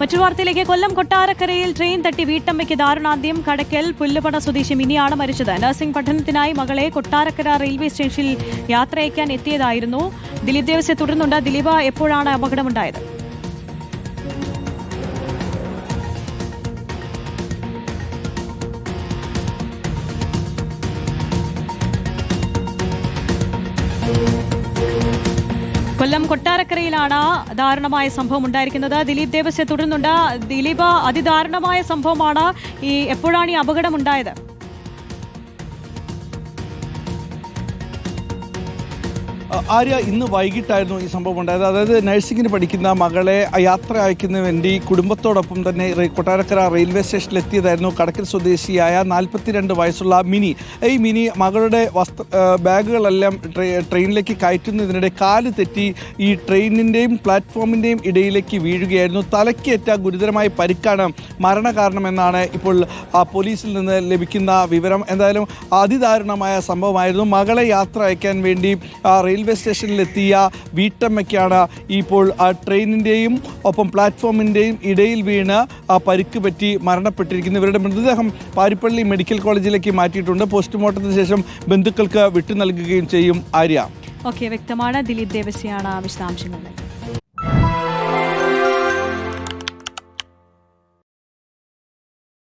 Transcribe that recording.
മറ്റു വാർത്തയിലേക്ക് കൊല്ലം കൊട്ടാരക്കരയിൽ ട്രെയിൻ തട്ടി വീട്ടമ്മയ്ക്ക് ദാരുണാന്ത്യം. കടക്കൽ പുല്ലുപട സ്വദേശി മിനിയാണ് മരിച്ചത്. നഴ്സിംഗ് പഠനത്തിനായി മകളെ കൊട്ടാരക്കര റെയിൽവേ സ്റ്റേഷനിൽ യാത്രയക്കാൻ എത്തിയതായിരുന്നു. ദിലീപ് ദേവസ്യെ തുടർന്നുണ്ട്. ദിലീപ എപ്പോഴാണ് അപകടമുണ്ടായത്? കൊല്ലം കൊട്ടാരക്കരയിലാണ് ദാരുണമായ സംഭവം ഉണ്ടായിരിക്കുന്നത്. ദിലീപ് ദേവസ്യ തുടരുന്നുണ്ട്. ദിലീപ് അതിദാരുണമായ സംഭവമാണ് ഈ എപ്പോഴാണ് ഈ അപകടം ഉണ്ടായത്? ആര്യ ഇന്ന് വൈകിട്ടായിരുന്നു ഈ സംഭവം ഉണ്ടായത്. അതായത് നഴ്സിംഗിന് പഠിക്കുന്ന മകളെ യാത്ര അയക്കുന്നതിന് വേണ്ടി കുടുംബത്തോടൊപ്പം തന്നെ കൊട്ടാരക്കര റെയിൽവേ സ്റ്റേഷനിൽ എത്തിയതായിരുന്നു കടക്കൽ സ്വദേശിയായ നാൽപ്പത്തിരണ്ട് വയസ്സുള്ള മിനി. ഈ മിനി മകളുടെ വസ്ത്ര ബാഗുകളെല്ലാം ട്രെ- ട്രെയിനിലേക്ക് കയറ്റുന്നതിനിടെ കാൽ തെറ്റി ഈ ട്രെയിനിന്റെയും പ്ലാറ്റ്ഫോമിന്റെയും ഇടയിലേക്ക് വീഴുകയായിരുന്നു. തലക്കേറ്റ ഗുരുതരമായ പരിക്കാണ് മരണകാരണമെന്നാണ് ഇപ്പോൾ പോലീസിൽ നിന്ന് ലഭിക്കുന്ന വിവരം. എന്തായാലും അതിദാരുണമായ സംഭവമായിരുന്നു. മകളെ യാത്ര അയക്കാൻ വേണ്ടി ആ, റെയിൽവേ സ്റ്റേഷനിലെത്തിയ വീട്ടമ്മയ്ക്കാണ് ഇപ്പോൾ ട്രെയിനിന്റെയും ഒപ്പം പ്ലാറ്റ്ഫോമിന്റെയും ഇടയിൽ വീണ് പരിക്ക് പറ്റി മരണപ്പെട്ടിരിക്കുന്നു. ഇവരുടെ മൃതദേഹം പാരിപ്പള്ളി മെഡിക്കൽ കോളേജിലേക്ക് മാറ്റിയിട്ടുണ്ട്. പോസ്റ്റ്മോർട്ടത്തിന് ശേഷം ബന്ധുക്കൾക്ക് വിട്ടു നൽകുകയും ചെയ്യും ആര്യ. ഓക്കെ വ്യക്തമാണ്. ദിലീപ് ദേവസ്യാണ് വിശദാംശങ്ങൾ.